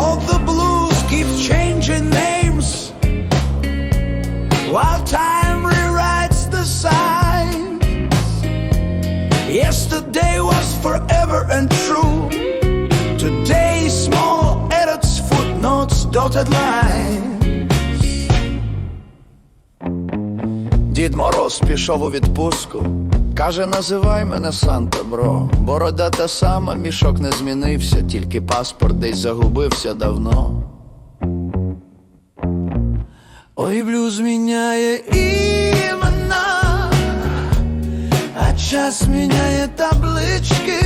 All the blues keep changing names while time rewrites the signs. Yesterday was forever and true. Today, small edits, footnotes, dotted lines. Дід Мороз пішов у відпустку. Каже, називай мене Санта Бро. Борода та сама, мішок не змінився, тільки паспорт десь загубився давно. Ой, блюз міняє імена, а час міняє таблички.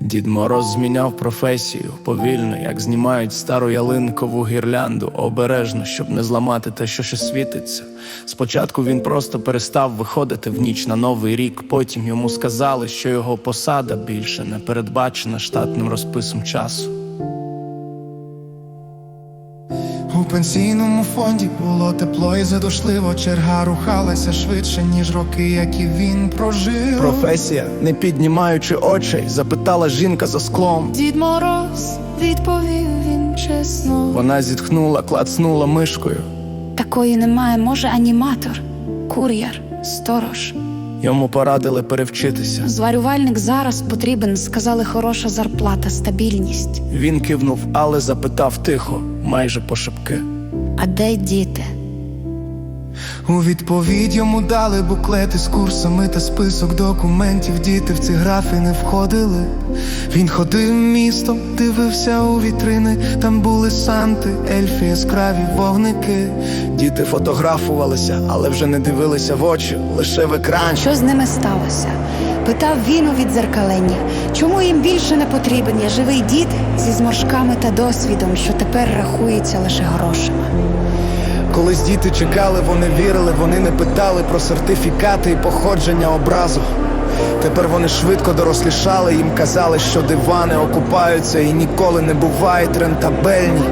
Дід Мороз зміняв професію повільно, як знімають стару ялинкову гірлянду, обережно, щоб не зламати те, що ще світиться. Спочатку він просто перестав виходити в ніч на новий рік. Потім йому сказали, що його посада більше не передбачена штатним розписом часу. У пенсійному фонді було тепло і задушливо. Черга рухалася швидше, ніж роки, які він прожив. Професія, не піднімаючи очей, запитала жінка за склом. Дід Мороз відповів він чесно. Вона зітхнула, клацнула мишкою. Такої немає, може, аніматор, кур'єр, сторож. Йому порадили перевчитися. Зварювальник зараз потрібен, сказали, хороша зарплата, стабільність. Він кивнув, але запитав тихо, майже пошепки. А де діти? У відповідь йому дали буклети з курсами та список документів. Діти в ці графи не входили. Він ходив містом, дивився у вітрини. Там були санти, ельфи, яскраві вогники. Діти фотографувалися, але вже не дивилися в очі, лише в екран. Що з ними сталося? Питав він у відзеркалення. Чому їм більше не потрібен я живий дід зі зморшками та досвідом, що тепер рахується лише грошима? Колись діти чекали, вони вірили, вони не питали про сертифікати і походження образу. Тепер вони швидко дорослішали, їм казали, що дивани окупаються і ніколи не бувають рентабельні.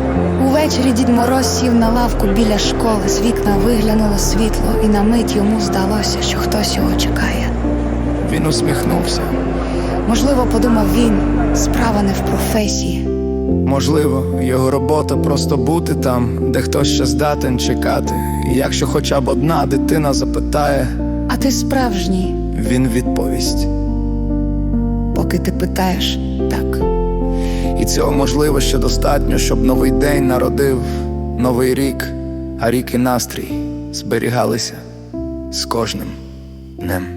Увечері дід Мороз сів на лавку біля школи, з вікна виглянуло світло, і на мить йому здалося, що хтось його чекає. Він усміхнувся. Можливо, подумав він, справа не в професії. Можливо, його робота просто бути там, де хтось ще здатен чекати. І якщо хоча б одна дитина запитає, А ти справжній, він відповість. поки ти питаєш так. І цього можливо ще достатньо, щоб новий день народив новий рік, а рік і настрій зберігалися з кожним днем.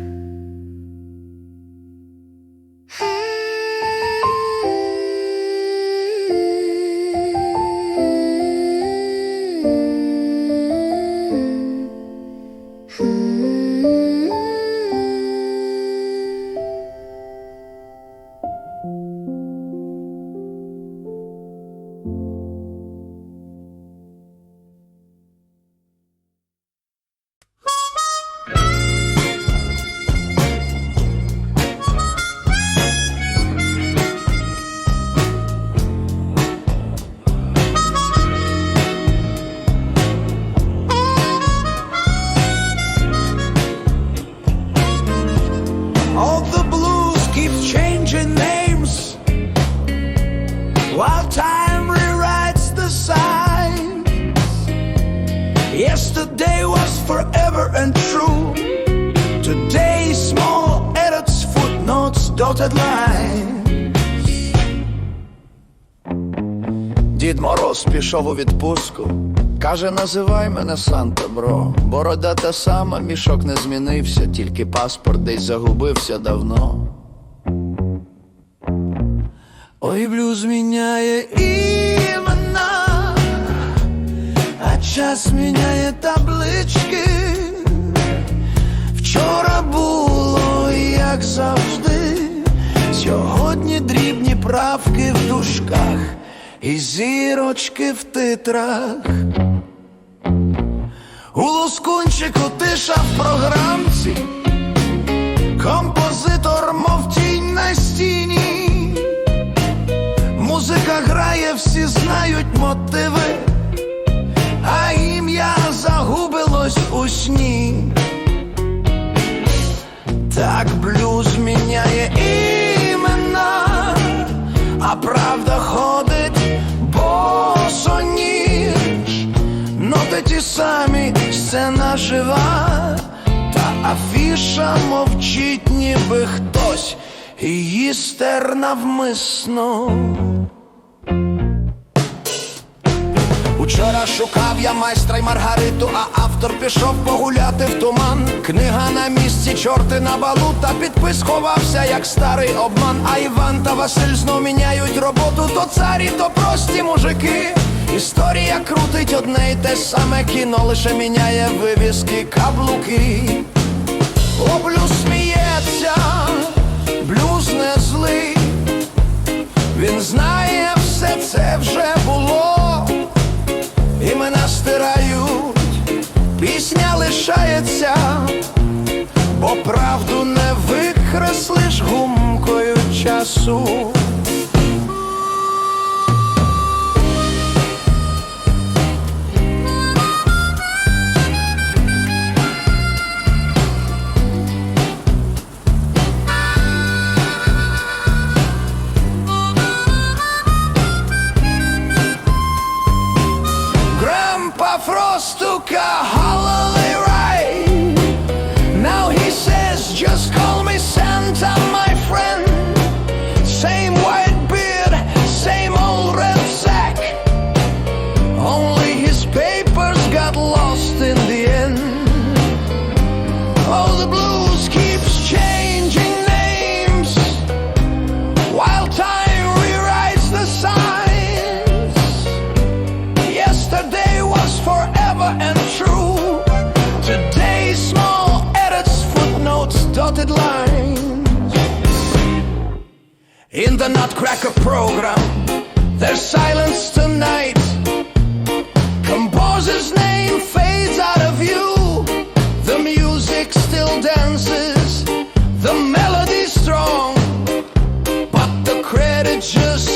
Dotted lines. Дід Мороз пішов у відпустку. Каже, називай мене Санта Бро. Борода та сама, мішок не змінився, тільки паспорт десь загубився давно. Ой, блюз міняє імена, а час міняє таблички. Вчора було як завжди, сьогодні дрібні правки в дужках і зірочки в титрах. У лускунчику тиша в програмці, композитор, мов тінь на стіні, музика грає. всі знають мотиви, а ім'я загубилось самі, сцена жива, та афіша мовчить, ніби хтось її стер навмисно. Учора шукав я майстра й Маргариту, а автор пішов погуляти в туман. Книга на місці, чорти на балу, та підпис як старий обман. А Іван та Василь знов міняють роботу, то царі, то прості мужики. Історія крутить одне й те саме кіно, лише міняє вивіски, каблуки. О, блюз сміється, блюз не злий. Він знає, все це вже було. Імена стирають, пісня лишається, бо правду не викреслиш гумкою часу. Luca Holloway. In the Nutcracker program, there's silence tonight. Composer's name fades out of view. The music still dances, the melody's strong, but the credit just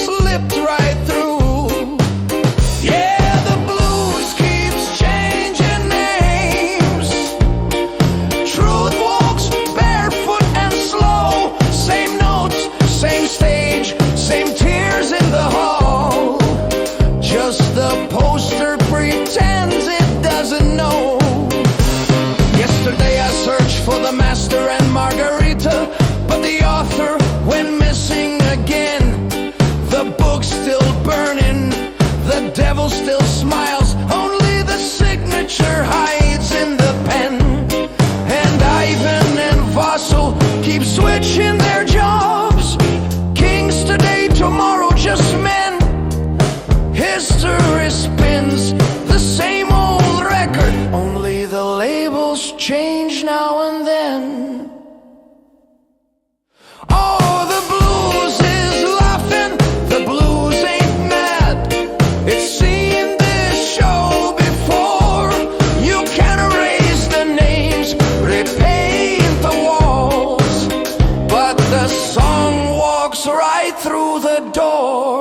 change now and then. Oh, the blues is laughing, the blues ain't mad. It's seen this show before. You can erase the names, repaint the walls, but the song walks right through the door.